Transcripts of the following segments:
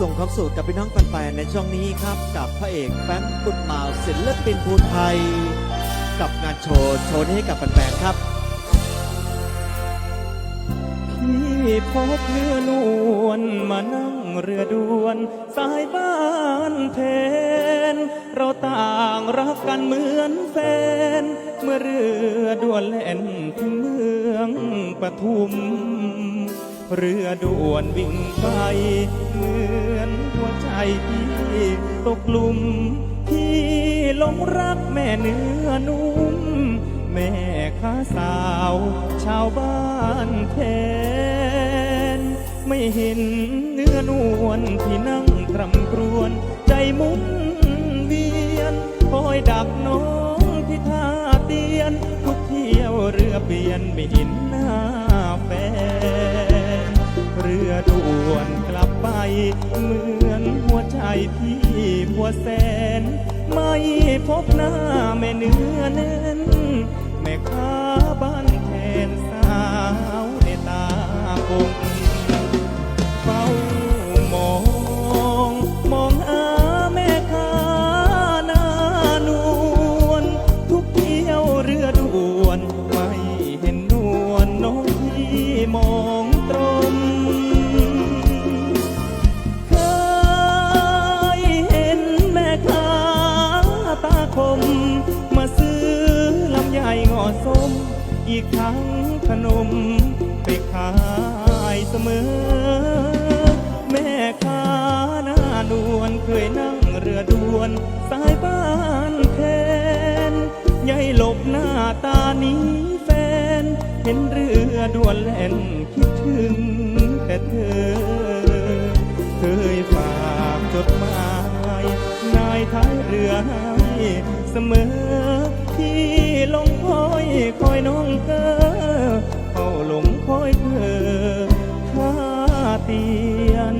ส่งความสุขกับพี่น้องแฟนๆในช่วงนี้ครับ กับพระเอกแฟรงค์กุดมาศิลปินภูไทย กับงานโชว์โชว์นี้ให้กับแฟนๆครับพี่พบเรือนวลมานั่งเรือด่วน สายบ้านเพนเราต่างรักกันเหมือนแฟน เมื่อเรือด่วนแล่นถึงเมืองปทุม เรือด่วนวิ่งไป เหมือนหัวใจพี่ตกลุมพี่หลงรักแม่เนื้อนุ่ม แม่ค้าสาว ชาวบ้านแทน ไม่เห็นเนื้อนวลที่นั่งคร่ำครวญใจหมุนเวียนคอยดักน้องที่ท่าเตียน ทุกเที่ยวเรือเปลี่ยนไม่เห็นหน้าแฟน เรือด่วนกลับไป เหมือนหัวใจพี่หัวแสน ไม่พบหน้าแม่เนื้อแน่นแม่ค้าบ้า อสม อีกทั้งขนมไปขายเสมอ แม่ค้าหน้านวลเคยนั่งเรือด่วน สายบ้านแทนยายหลบหน้าตานี้แฟน เห็นเรือด่วนแล่นคิดถึงแต่เธอ เคยฝากจดหมายนายท้ายเรือให้เสมอ ที่ลงคอยคอยน้องเกอเฝ้าหลงคอยเธอข้าเตียน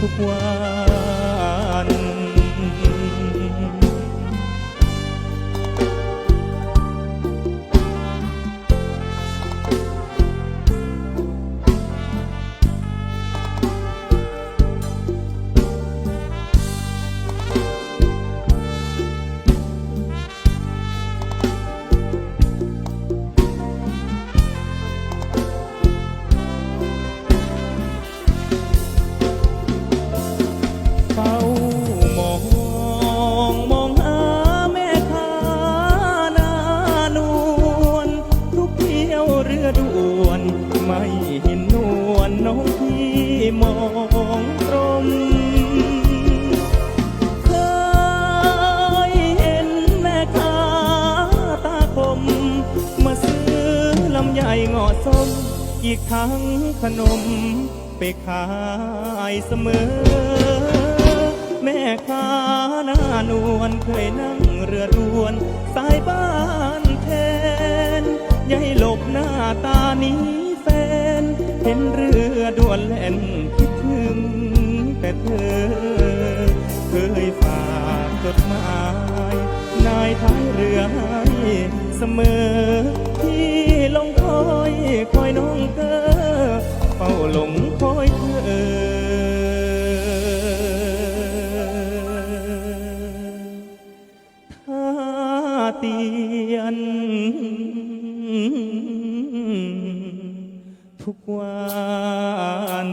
ทุกวัน มาซื้อลำไยงอส้ม อีกทั้งขนมไปขายเสมอ แม่ค้าหน้านวลเคยนั่งเรือดวน สายบ้านแทนยายหลบหน้าตานี้แฟน เห็นเรือด่วนแล่นคิดถึง แต่เธอ เคยฝากจดหมาย นายท้ายเรือให้ เสมอ ที่ลงคอยคอยน้องเกอเฝ้าหลงคอยเธอท่าเตียน ทุกวัน